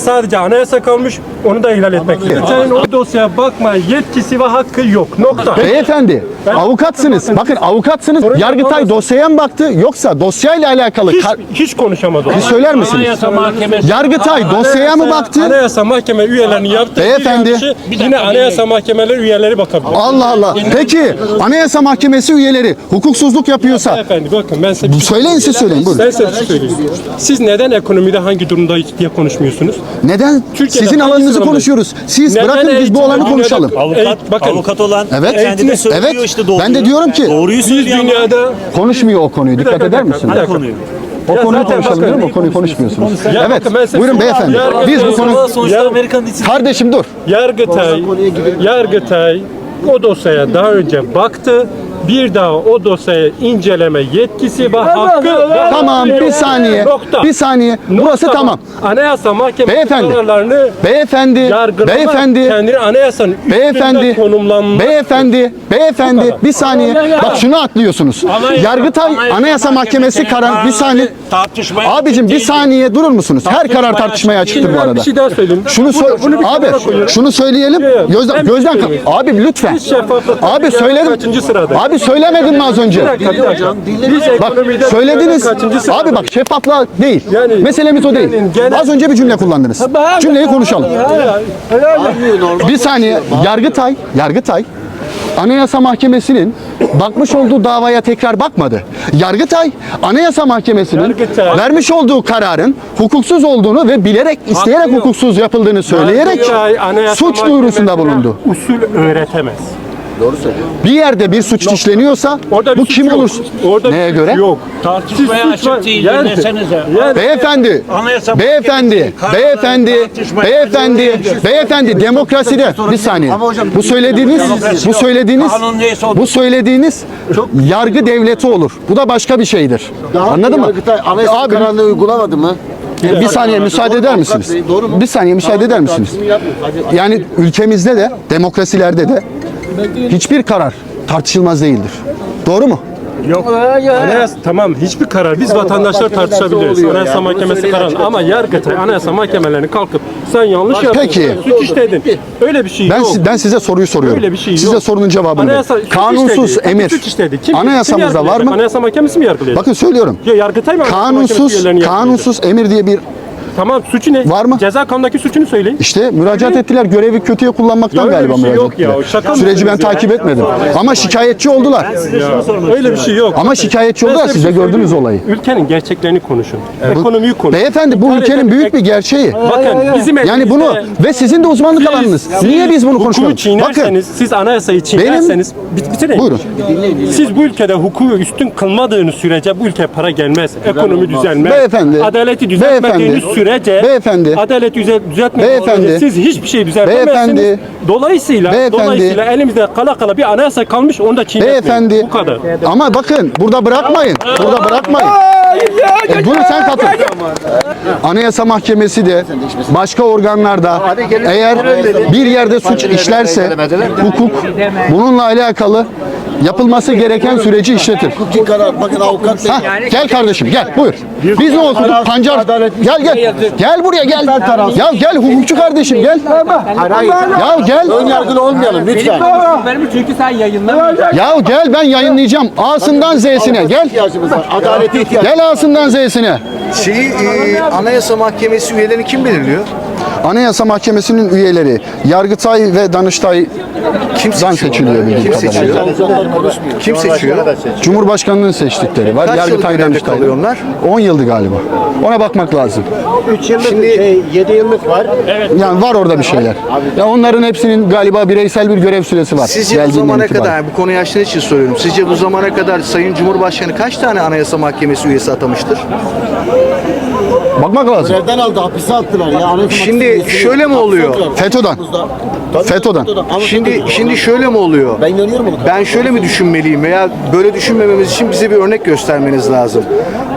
Sadece anayasa kalmış, onu da ihlal etmek istiyor. Senin o dosyaya bakma yetkisi ve hakkı yok. Nokta. Beyefendi avukatsınız. Bakın avukatsınız. Yargıtay dosyaya mı baktı yoksa dosyayla alakalı Hiç, kar- hiç konuşamadı. bir söyler misiniz? Anayasa Mahkemesi. Yargıtay dosyaya mı baktı? Anayasa mahkeme üyelerinin yaptığı Beyefendi. bir yanlışı yine anayasa mahkemeleri üyeleri bakabilir. Allah Allah. Peki Anayasa Mahkemesi üyeleri hukuksuzluk yapıyorsa Efendi bakın ben size bir şey söyleyin siz söyleyin buyurun. Ben size bir şey söyleyeyim. Siz neden ekonomide hangi durumdayız diye konuşmuyorsunuz? Neden? Türkiye'de Sizin hangi alanınızı konuşuyoruz. Siz Neden bırakın biz bu eğitim- alanı dünyada- konuşalım. Avukat, Evet, bakın. avukat olan Evet. kendi de söylüyor Evet. işte doğruyu. Ben de diyorum ki- Doğruyu Biz söylüyor ama dünyada Konuşmuyor o konuyu. Dikkat dakika, eder bir misiniz? dakika. konuyu. O Ya konuyu zaten konuşalım bakın- diyorum. O konuyu konuşmuyorsunuz. Ya Evet. bakın ben size- Buyurun beyefendi. Ya- Biz bu konu sonuçta Ya- Amerika'nın içi. Kardeşim dur. Yargıtay, Yargıtay o dosyaya daha önce baktı. Bir daha o dosyaya inceleme yetkisi ve hakkı Tamam bir saniye. Nokta. Bir saniye. Burası Nokta. tamam. Anayasa Mahkemesi Beyefendi. kararlarını Beyefendi. Beyefendi. kendini anayasanın Beyefendi, konumlanma. beyefendi, beyefendi bir saniye. Bak şunu atlıyorsunuz. Anayasa- Yargıtay Anayasa Anayasa Mahkemesi karar bir saniye. Tartışmaya Abicim bir saniye durur musunuz? Her karar tartışmaya açıktır bu arada. bir şey daha söyleyeyim. Şunu Bunu- bunu abi şunu söyleyelim. Yok. Gözden şey gözden söyleyeyim. abi lütfen. Abi söyledim. kaçıncı sırada? Abi söylemedin mi az önce? Bak söylediniz. Abi bak şeffaflığa değil. Yani- Meselemiz o değil. Az önce bir cümle kullandınız. Cümleyi konuşalım. Bir saniye. Yargıtay, Yargıtay Anayasa Mahkemesi'nin bakmış olduğu davaya tekrar bakmadı. Yargıtay Anayasa Mahkemesi'nin Yargıtay- vermiş olduğu kararın hukuksuz olduğunu ve bilerek isteyerek Hakkı yok. hukuksuz yapıldığını söyleyerek Yargıtay suç duyurusunda bulundu. Usul öğretemez. Bir yerde bir suç işleniyorsa Orada bir bu suç kim yok. olursa Orada bir neye suç göre? Yok. Tartışmaya Siz suç var- açık değil Yani- desenize. Yani- Beyefendi, Anayasa beyefendi, Mahkemesi beyefendi, tartışmaya- beyefendi, beyefendi demokraside bir saniye. Bu söylediğiniz, bu söylediğiniz, Kanun neyse o. bu söylediğiniz yargı devleti olur. Bu da başka bir şeydir. Anladın mı? Yargıtay Anayasa Abi kararını uygulamadı mı? bir saniye müsaade eder misiniz? Doğru mu? Bir saniye müsaade eder misiniz? Yani ülkemizde de demokrasilerde de hiçbir karar tartışılmaz değildir. Doğru mu? Anayasa tamam hiçbir karar biz vatandaşlar tartışabiliriz. Anayasa Mahkemesi söyleyin karar açık ama Yargıtay Anayasa Mahkemelerinin kalkıp sen yanlış yaptın. Peki. Suç işledin. Öyle bir şey Ben yok. si- ben size soruyu soruyorum. Öyle bir şey Size yok. sorunun cevabını Anayasa verin. suç Kanunsuz işledi. emir. Suç işledi. Kim, Anayasamızda kim var yargılayacak? mı? Anayasa Mahkemesi mi yargılayacak? Bakın söylüyorum. Ya Yargıtay mı Anayasa Mahkemesi Kanunsuz üyelerini yargılayacak? kanunsuz emir diye bir Tamam suçu ne? Var mı? Ceza kanundaki suçunu söyleyin. işte müracaat Öyle. ettiler. Görevi kötüye kullanmaktan Ya öyle galiba bir şey müracaat yok ya. ettiler. Şaka Süreci ben mısınız ya? takip etmedim. Ama şikayetçi oldular. Öyle bir şey yok. Ama şikayetçi Ben oldular. size Siz de bir şey gördünüz söyleyeyim. olayı. Ülkenin gerçeklerini konuşun. Ekonomiyi konuşun. Beyefendi bu İntihar ülkenin eden- büyük bir gerçeği. Bakın bizim Yani bunu elimizde- ve sizin de uzmanlık alanınız. Niye biz bunu Hukuku konuşmuyoruz? Bakın çiğnerseniz, siz anayasayı çiğnerseniz, bit bitirin. Buyurun. Siz bu ülkede hukuku üstün kılmadığınız sürece bu ülkeye para gelmez, ekonomi düzelmez. Beyefendi, Adaleti düzeltmediğiniz beyefendi, sürece, beyefendi, adaleti düze- düzeltmediğiniz Beyefendi, siz hiçbir şey düzeltemezsiniz. beyefendi, dolayısıyla, beyefendi, dolayısıyla elimizde kala kala bir anayasa kalmış, onu da çiğnetmeyin. Beyefendi. Bu kadar. Ama bakın burada bırakmayın. Burada bırakmayın. E, bunu sen katıl. Anayasa Mahkemesi de başka organlarda eğer bir yerde suç işlerse hukuk bununla alakalı yapılması gereken süreci işletir. Hukuki karar. Bakın avukat bey. Ha, gel kardeşim gel buyur. Biz ne okuduk? Pancar. Gel gel. Gel buraya gel. Ya gel hukukçu kardeşim gel. Ya gel. Ön yargılı olmayalım lütfen. Benim çünkü sen yayınlamayacaksın. Ya gel ben yayınlayacağım. A'sından Z'sine gel. İhtiyacımız. Adalete ihtiyaç. Gel A'sından Z'sine. Şeyi e, Anayasa Mahkemesi üyelerini kim belirliyor? Anayasa Mahkemesi'nin üyeleri Yargıtay ve Danıştay'dan seçiliyor bildiğim Kim kadarıyla. Konuşmuyor. Kim seçiyor? Cumhurbaşkanının seçtikleri var. Kaç Yargıtay Danıştay. kalıyor onlar? 10 yıldı galiba. Ona bakmak lazım. 3 yıllık şey 7 yıllık var. Yani var orada bir şeyler. Ya onların hepsinin galiba bireysel bir görev süresi var. Sizce bu zamana itibaren. kadar, bu konuyu açtığınız için soruyorum. Sizce bu zamana kadar Sayın Cumhurbaşkanı kaç tane Anayasa Mahkemesi üyesi atamıştır? Bakmak lazım. Görevden aldı, hapise attılar ya. Anayasa Şimdi Mahkemesi'ni şöyle mi hapse oluyor? attılar. FETÖ'den. Tabii, FETÖ'den. Ama Şimdi FETÖ'den. şimdi şöyle mi oluyor? ben inanıyorum ona. Ben şöyle mi düşünmeliyim veya böyle düşünmememiz için bize bir örnek göstermeniz lazım.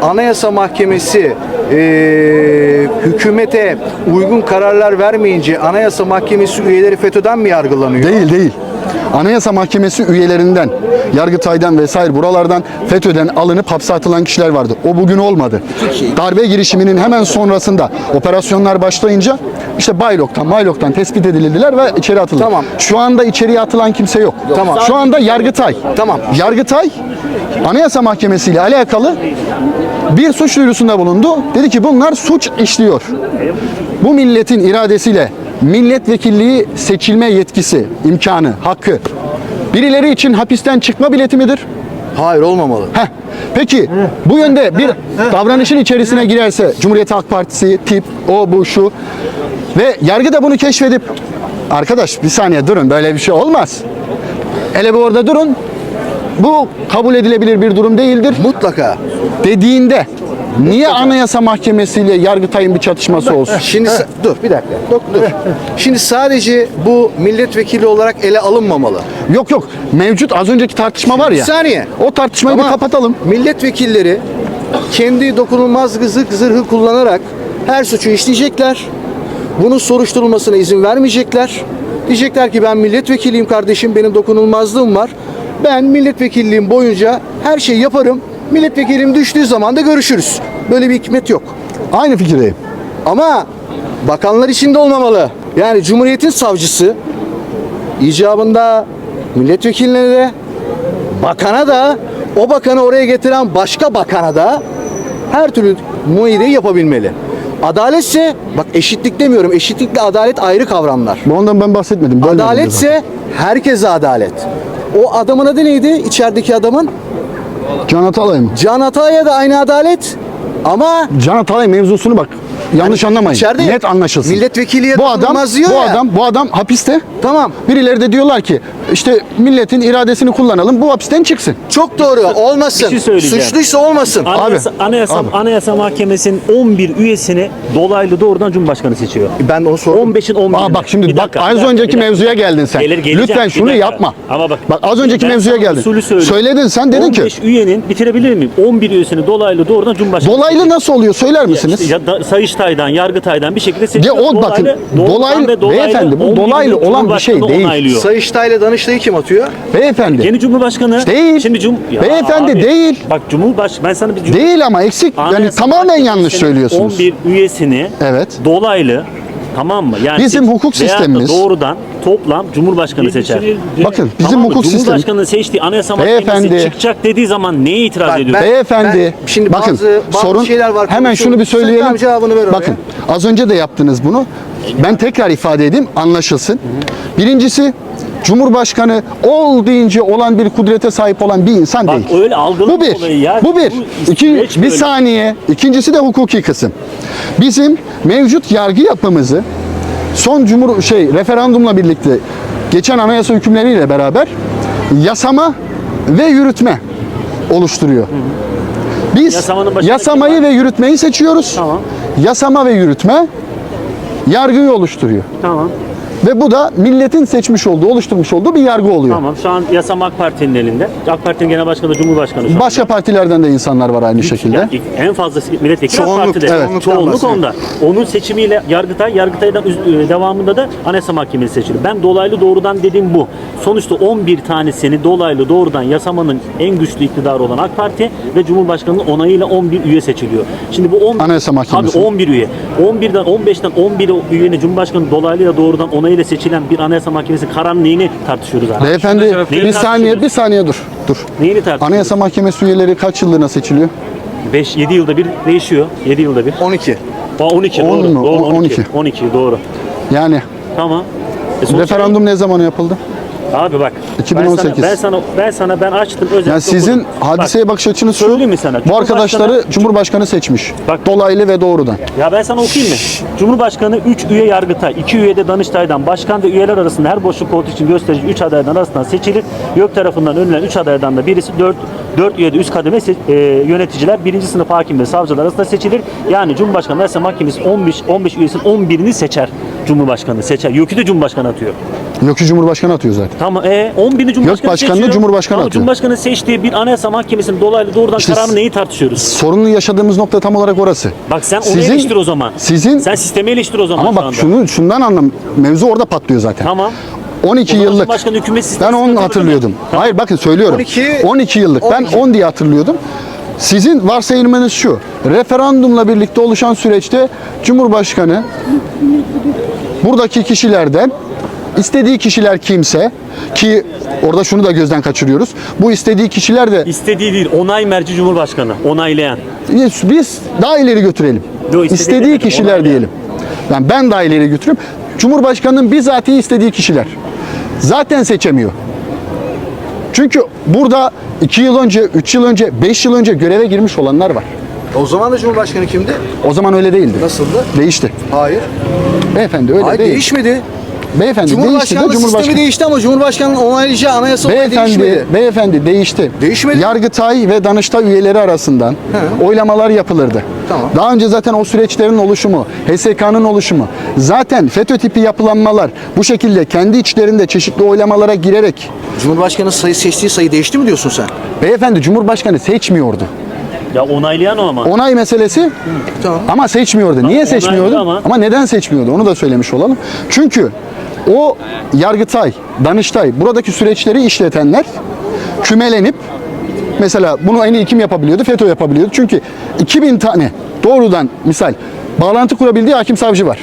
Anayasa Mahkemesi eee, hükümete uygun kararlar vermeyince Anayasa Mahkemesi üyeleri FETÖ'den mi yargılanıyor? Değil değil. Anayasa Mahkemesi üyelerinden, Yargıtay'dan vesaire buralardan FETÖ'den alınıp hapse atılan kişiler vardı. O bugün olmadı. Darbe girişiminin hemen sonrasında operasyonlar başlayınca işte Baylok'tan, Maylok'tan tespit edildiler ve içeri atıldı. Tamam. Şu anda içeriye atılan kimse yok. Tamam. Şu anda Yargıtay. Tamam. Yargıtay Anayasa Mahkemesi ile alakalı bir suç duyurusunda bulundu. Dedi ki bunlar suç işliyor. Bu milletin iradesiyle milletvekilliği seçilme yetkisi, imkanı, hakkı birileri için hapisten çıkma bileti midir? Hayır olmamalı. Heh. Peki bu yönde bir davranışın içerisine girerse Cumhuriyet Halk Partisi, tip, o bu şu ve yargı da bunu keşfedip arkadaş bir saniye durun böyle bir şey olmaz. Hele bir orada durun. Bu kabul edilebilir bir durum değildir Mutlaka. dediğinde niye Anayasa Mahkemesi ile Yargıtay'ın bir çatışması olsun? Şimdi sa- dur bir dakika. Dur, dur. Şimdi sadece bu milletvekili olarak ele alınmamalı. Yok yok mevcut az önceki tartışma var ya. Bir saniye. O tartışmayı bir kapatalım. Milletvekilleri kendi dokunulmaz zırh zırhı kullanarak her suçu işleyecekler. Bunun soruşturulmasına izin vermeyecekler. Diyecekler ki ben milletvekiliyim kardeşim, benim dokunulmazlığım var. Ben milletvekilliğim boyunca her şeyi yaparım. Milletvekilim düştüğü zaman da görüşürüz. Böyle bir hikmet yok. Aynı fikirdeyim. Ama bakanlar içinde olmamalı. Yani Cumhuriyet'in savcısı icabında milletvekiline de bakana da o bakanı oraya getiren başka bakana da her türlü muayyedeyi yapabilmeli. Adaletse, bak eşitlik demiyorum, eşitlikle adalet ayrı kavramlar. Ondan ben bahsetmedim. Adaletse herkese adalet. O adamın adı neydi? İçerideki adamın? Can Atalay mı? Can Atay'a da aynı adalet. Ama Can Atalay mevzusunu bak yanlış anlamayın. içeride Net anlaşılsın. milletvekiliye bu adam diyor bu ya. adam bu adam hapiste. tamam. Birileri de diyorlar ki işte milletin iradesini kullanalım bu hapisten çıksın. Çok doğru. Olmasın. Bir şey söyleyeceğim. Suçluysa olmasın. Anayasa, anayasa, abi. anayasa Mahkemesi'nin 11 üyesini dolaylı doğrudan Cumhurbaşkanı seçiyor. Ben onu sordum. 15'in 11'ini. Aa bak şimdi Bir bak dakika, az dakika, önceki dakika. mevzuya geldin sen. Gelir, geleceğim, Lütfen şunu yapma. Ama bak. Bak az önceki mevzuya geldin. Söyledin sen dedin ki 15 üyenin bitirebilir miyim? 11 üyesini dolaylı doğrudan Cumhurbaşkanı dolaylı nasıl oluyor söyler misiniz? İşte ya da, Sayıştay'dan, Yargıtay'dan bir şekilde Ya seçiyor. o bakın dolaylı, ve dolaylı beyefendi bu 11'ini dolaylı olan bir şey Cumhurbaşkanı değil. Onaylıyor. Sayıştay ile Danıştay'ı kim atıyor? Beyefendi. Yeni Cumhurbaşkanı Değil. Şimdi cum Ya Beyefendi, abi, değil. Bak Cumhurbaş ben sana bir cum- Değil ama eksik. Yani Anayasa tamamen Mahkemesi'nin yanlış söylüyorsunuz. 11 üyesini Evet. dolaylı tamam mı? Yani Bizim seç- hukuk veyahut da sistemimiz- doğrudan toplam Cumhurbaşkanı seçer. Bakın bizim Tamam mı? hukuk sistemi Cumhurbaşkanı seçtiği anayasa Beyefendi. mahkemesi çıkacak dediği zaman neye itiraz Bak, ediyorsun? ben- Beyefendi, şimdi bakın bazı- bazı sorun şeyler var, hemen konuşuyoruz. şunu bir Sen söyleyelim. tamam, cevabını ver oraya. bakın az önce de yaptınız bunu. Ben tekrar ifade edeyim anlaşılsın. Birincisi Cumhurbaşkanı ol deyince olan bir kudrete sahip olan bir insan Bak değil. öyle Bu bir. ya. Bu bir. Bu İki, bir böyle. saniye. İkincisi de hukuki kısım. Bizim mevcut yargı yapımızı son cumhur şey referandumla birlikte geçen anayasa hükümleriyle beraber yasama ve yürütme oluşturuyor. Biz yasamayı ve yürütmeyi seçiyoruz. Tamam. Yasama ve yürütme yargıyı oluşturuyor. Tamam. Ve bu da milletin seçmiş olduğu, oluşturmuş olduğu bir yargı oluyor. Tamam. Şu an yasama AK Parti'nin elinde. AK Parti'nin genel başkanı Cumhurbaşkanı şu an. Başka partilerden de insanlar var aynı şekilde. Yani en fazla milletvekili AK Çoğunluk, Parti'de. evet. Çoğunluk Çoğunluktan onda. Onun seçimiyle Yargıtay, Yargıtay'dan üz- e, devamında da Anayasa Mahkemesi seçilir. Ben dolaylı doğrudan dediğim bu. Sonuçta 11 tanesini dolaylı doğrudan yasamanın en güçlü iktidarı olan AK Parti ve Cumhurbaşkanı'nın onayıyla 11 üye seçiliyor. Şimdi bu 11 Anayasa Mahkemesi. Tabii 11 üye. 11'den 15'ten 11 üyenin Cumhurbaşkanı dolaylı doğrudan onayıyla seçilen bir Anayasa Mahkemesi kararının neyini tartışıyoruz abi? Beyefendi Neyi bir saniye bir saniye dur. Dur. Neyini tartışıyoruz? Anayasa Mahkemesi üyeleri kaç yıllığına seçiliyor? 5 7 yılda bir değişiyor. 7 yılda bir. 12. Aa, 12 On doğru. mu? Doğru, On- 12. 12. 12 doğru. Yani Tamam. E referandum ne zaman yapıldı? Abi bak. 2018. Ben sana ben sana ben, sana, ben açtım özellikle. Yani sizin okudum. hadiseye bakış açınız şu. söyleyeyim mi sana? Bu arkadaşları Cumhurbaşkanı- seçmiş. Bak- Dolaylı ve doğrudan. Bak, ya ben sana okuyayım mı? Cumhurbaşkanı 3 üye Yargıtay, 2 üye de Danıştay'dan, başkan ve üyeler arasında her boşluk koltuk için gösterici 3 adaydan arasından seçilir. YÖK tarafından önerilen 3 adaydan da birisi 4 4 üye de üst kademe e, yöneticiler, birinci sınıf hakim ve savcılar arasında seçilir. Yani Cumhurbaşkanı Anayasa Mahkemesi 15 15 üyesinin 11'ini seçer. Cumhurbaşkanı seçer. YÖK'ü de Cumhurbaşkanı atıyor. Yoksa Cumhurbaşkanı atıyor zaten. Tamam. E 11'ini Cumhurbaşkanı başkanını seçiyor. Cumhurbaşkanı Ama atıyor. Cumhurbaşkanı seçtiği bir anayasa mahkemesinin dolaylı doğrudan İşte kararını neyi tartışıyoruz? Sorunlu yaşadığımız nokta tam olarak orası. Bak sen onu Sizin- eleştir o zaman. sizin- Sen sistemi eleştir o zaman Ama şu bak anda. şunu şundan anlam mevzu orada patlıyor zaten. Tamam. 12 O zaman yıllık. Başkanı hükümet Ben sistemi onu sıkıntılı hatırlıyordum. Hayır bakın söylüyorum. 12 12 yıllık. Ben 10 diye hatırlıyordum. Sizin varsayımınız şu. Referandumla birlikte oluşan süreçte Cumhurbaşkanı buradaki kişilerden istediği kişiler kimse ki orada şunu da gözden kaçırıyoruz. Bu istediği kişiler de İstediği değil, onay merci Cumhurbaşkanı, onaylayan. biz daha ileri götürelim. Yo, istediği istediği demedim, kişiler onaylayan. diyelim. Yani ben daha ileri götürüyorum. Cumhurbaşkanının bizatihi istediği kişiler. Zaten seçemiyor. Çünkü burada 2 yıl önce, 3 yıl önce, 5 yıl önce göreve girmiş olanlar var. O zaman da Cumhurbaşkanı kimdi? O zaman öyle değildi. Nasıldı? Değişti. Hayır. Beyefendi öyle Hayır değil. değişmedi. Beyefendi değişti de Cumhurbaşkanlığı sistemi Cumhurbaşkanı. değişti ama Cumhurbaşkanının onaylayacağı anayasa olayı Beyefendi, değişmedi. beyefendi değişti. Değişmedi. Yargıtay ve Danıştay üyeleri arasından oylamalar yapılırdı. Tamam. Daha önce zaten o süreçlerin oluşumu, HSK'nın oluşumu, zaten FETÖ tipi yapılanmalar bu şekilde kendi içlerinde çeşitli oylamalara girerek Cumhurbaşkanı sayı seçtiği sayı değişti mi diyorsun sen? beyefendi Cumhurbaşkanı seçmiyordu. Ya onaylayan o ama. Onay meselesi Tamam. ama seçmiyordu. Niye seçmiyordu? ama. Ama neden seçmiyordu? Onu da söylemiş olalım. Çünkü o Yargıtay, Danıştay buradaki süreçleri işletenler kümelenip mesela bunu en iyi kim yapabiliyordu? FETÖ yapabiliyordu. Çünkü 2000 tane doğrudan misal bağlantı kurabildiği hakim savcı var.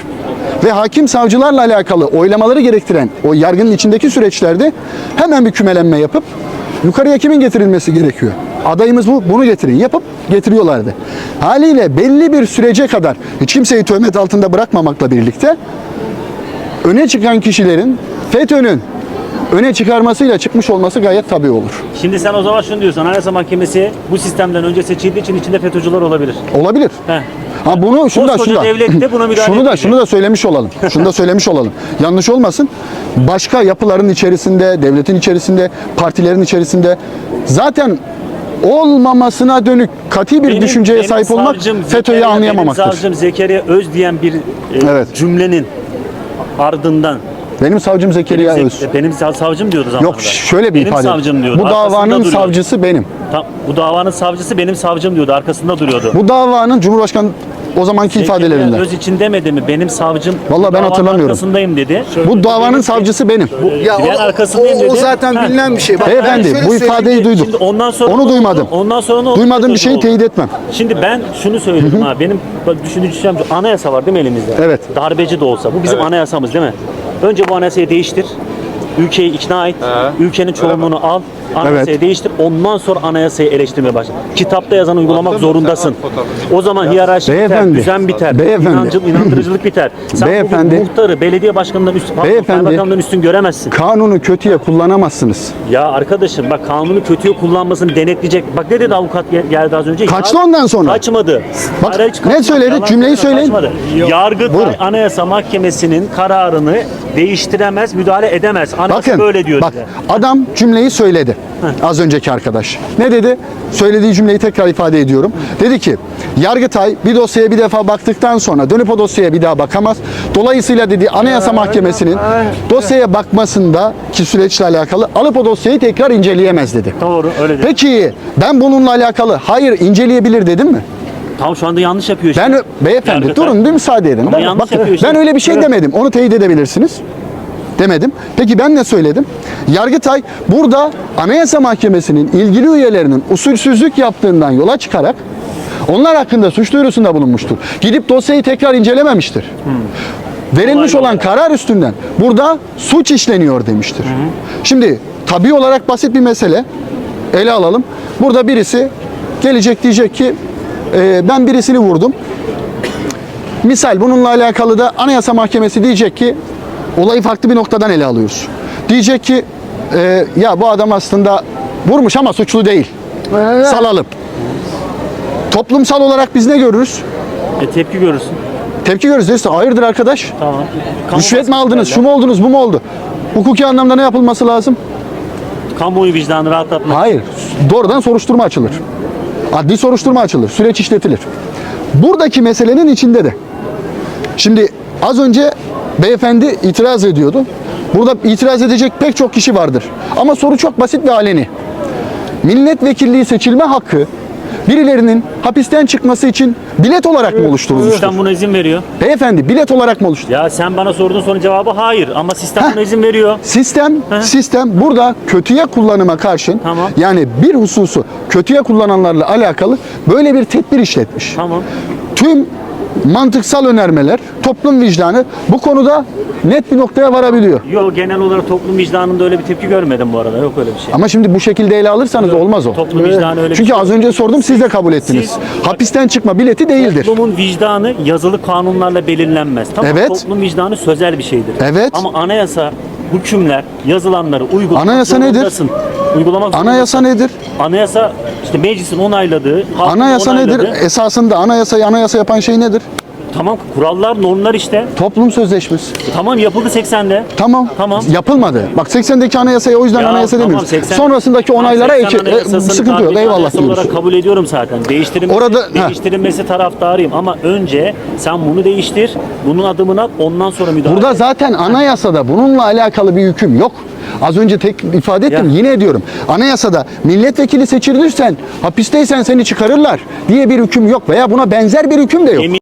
Ve hakim savcılarla alakalı oylamaları gerektiren o yargının içindeki süreçlerde hemen bir kümelenme yapıp yukarıya kimin getirilmesi gerekiyor? Adayımız bu, bunu getirin. Yapıp getiriyorlardı. Haliyle belli bir sürece kadar hiç kimseyi töhmet altında bırakmamakla birlikte öne çıkan kişilerin FETÖ'nün öne çıkarmasıyla çıkmış olması gayet tabii olur. Şimdi sen o zaman şunu diyorsun, Anayasa Mahkemesi bu sistemden önce seçildiği için içinde FETÖ'cüler olabilir. Olabilir. Heh. Ha bunu şunu da şunu da devlet de buna müdahale şunu da şunu da söylemiş olalım. Şunu da söylemiş olalım. Yanlış olmasın. Başka yapıların içerisinde, devletin içerisinde, partilerin içerisinde zaten olmamasına dönük katı bir Benim- düşünceye benim sahip olmak FETÖ'yü anlayamamaktır. Benim savcım Zekeriya Öz diyen bir e, Evet. cümlenin ardından Benim savcım Zekeriya benim, Öz. Zek- benim sa- savcım diyordu zamanında. Yok şöyle bir benim ifade. savcım diyordu. Bu arkasında davanın duruyordu. savcısı benim. Tam, bu davanın savcısı benim savcım diyordu. Arkasında duruyordu. Bu davanın Cumhurbaşkanı o zamanki Zekeriya ifadelerinden. Öz için demedi mi? Benim savcım Vallahi ben hatırlamıyorum. arkasındayım dedi. Bu davanın savcısı benim. Ya Ben o, arkasındayım o, o dedi. zaten Ha. bilinen bir şey. Bak, Beyefendi şöyle bu söyleyeyim. ifadeyi duyduk. Şimdi ondan sonra Onu duymadım. Ondan sonra ne? Duymadığım bir şeyi oldu. teyit etmem. Şimdi ben şunu söyledim ha. Benim bak düşüneceğim anayasa var değil mi elimizde? Evet. Darbeci de olsa. Bu bizim anayasamız değil mi? Önce bu anayasayı değiştir. Ülkeyi ikna et. Ülkenin çoğunluğunu al. Anayasayı Evet. değiştir. Ondan sonra anayasayı eleştirmeye başla. Kitapta yazan uygulamak zorundasın. O zaman hiyerarşi biter, Beyefendi. düzen biter, Beyefendi. inancı, inandırıcılık biter. Sen Beyefendi. bugün muhtarı, belediye başkanından üstün, pardon, Beyefendi. kaymakamdan üstün göremezsin. Kanunu kötüye kullanamazsınız. Ya arkadaşım bak kanunu kötüye kullanmasını denetleyecek. Bak ne dedi avukat gel- geldi az önce? Kaçtı Ya- ondan sonra. Kaçmadı. Bak, Hayır, hiç ne kaçmadı. söyledi? Yalan Cümleyi söyleme, söyleyin. kaçmadı. Yargıtay Buyurun. Anayasa Mahkemesi'nin kararını değiştiremez, müdahale edemez. Bakın böyle diyor bak bize. adam cümleyi söyledi. Az önceki arkadaş. Ne dedi? Söylediği cümleyi tekrar ifade ediyorum. Dedi ki Yargıtay bir dosyaya bir defa baktıktan sonra dönüp o dosyaya bir daha bakamaz. Dolayısıyla dedi Anayasa Mahkemesi'nin dosyaya bakmasında ki süreçle alakalı alıp o dosyayı tekrar inceleyemez dedi. Doğru öyle dedi. Peki ben bununla alakalı hayır inceleyebilir dedim mi? Tam şu anda yanlış yapıyor işte. Ben beyefendi Yargıtay. durun bir müsaade edin. Ama yanlış bakın, yapıyor işte. ben öyle bir şey Evet. demedim. Onu teyit edebilirsiniz. Demedim. Peki ben ne söyledim? Yargıtay burada Anayasa Mahkemesi'nin ilgili üyelerinin usulsüzlük yaptığından yola çıkarak onlar hakkında suç duyurusunda bulunmuştur. Gidip dosyayı tekrar incelememiştir. Verilmiş Olay olan olarak. karar üstünden burada suç işleniyor demiştir. Şimdi tabii olarak basit bir mesele ele alalım. Burada birisi gelecek diyecek ki "E, ben birisini vurdum. Misal bununla alakalı da Anayasa Mahkemesi diyecek ki olayı farklı bir noktadan ele alıyoruz. Diyecek ki "E, ya bu adam aslında vurmuş ama suçlu değil. Salalım. Toplumsal olarak biz ne görürüz? E, tepki görürsün. Tepki görürüz. Ki, Hayırdır arkadaş? Tamam. Kamu Rüşvet mi aldınız? Şu mu oldunuz? Bu mu oldu? Hukuki anlamda ne yapılması lazım? Kamuoyu vicdanı rahatlatmak. Hayır. Doğrudan soruşturma açılır. Adli soruşturma açılır. Süreç işletilir. Buradaki meselenin içinde de. Şimdi az önce beyefendi itiraz ediyordu. Burada itiraz edecek pek çok kişi vardır. Ama soru çok basit ve aleni. Milletvekilliği seçilme hakkı birilerinin hapisten çıkması için bilet olarak mı oluşturulmuştur? Sistem buna izin veriyor. Beyefendi bilet olarak mı oluştu? Ya sen bana sorduğun sorunun cevabı hayır ama sistem Heh. buna izin veriyor. Sistem sistem burada kötüye kullanıma karşın Tamam. yani bir hususu kötüye kullananlarla alakalı böyle bir tedbir işletmiş. Tamam. Tüm mantıksal önermeler, toplum vicdanı bu konuda net bir noktaya varabiliyor. Yok genel olarak toplum vicdanında öyle bir tepki görmedim bu arada. Yok öyle bir şey. Ama şimdi bu şekilde ele alırsanız olmaz o. Toplum vicdanı öyle Çünkü şey az önce sordum siz de kabul ettiniz. Siz- Hapisten çıkma bileti değildir. Toplumun vicdanı yazılı kanunlarla belirlenmez. Tamam Evet. Toplum vicdanı sözel bir şeydir. Evet. Ama anayasa, hükümler, yazılanları uygulamak Anayasa nedir? Uygulamak Anayasa nedir? Anayasa işte meclisin onayladığı, halkın Anayasa nedir? onayladığı- Esasında anayasayı anayasa yapan şey nedir? Tamam kurallar, normlar işte. Toplum sözleşmesi. Tamam yapıldı 80'de. Tamam. Tamam. Yapılmadı. Bak 80'deki anayasaya o yüzden Ya anayasa tamam, demiyoruz. 80 Sonrasındaki onaylara Tamam, eki, 80 e, anayasasını sıkıntı yok. Eyvallah anayasa diyoruz. olarak kabul ediyorum zaten. Değiştirilmesi, Orada- heh. değiştirilmesi taraftarıyım ama önce sen bunu değiştir, bunun adımını at, ondan sonra müdahale Burada et. zaten anayasada bununla alakalı bir hüküm yok. Az önce tek ifade ettim Ya. yine ediyorum. Anayasada milletvekili seçilirsen hapisteysen seni çıkarırlar diye bir hüküm yok veya buna benzer bir hüküm de yok. Emin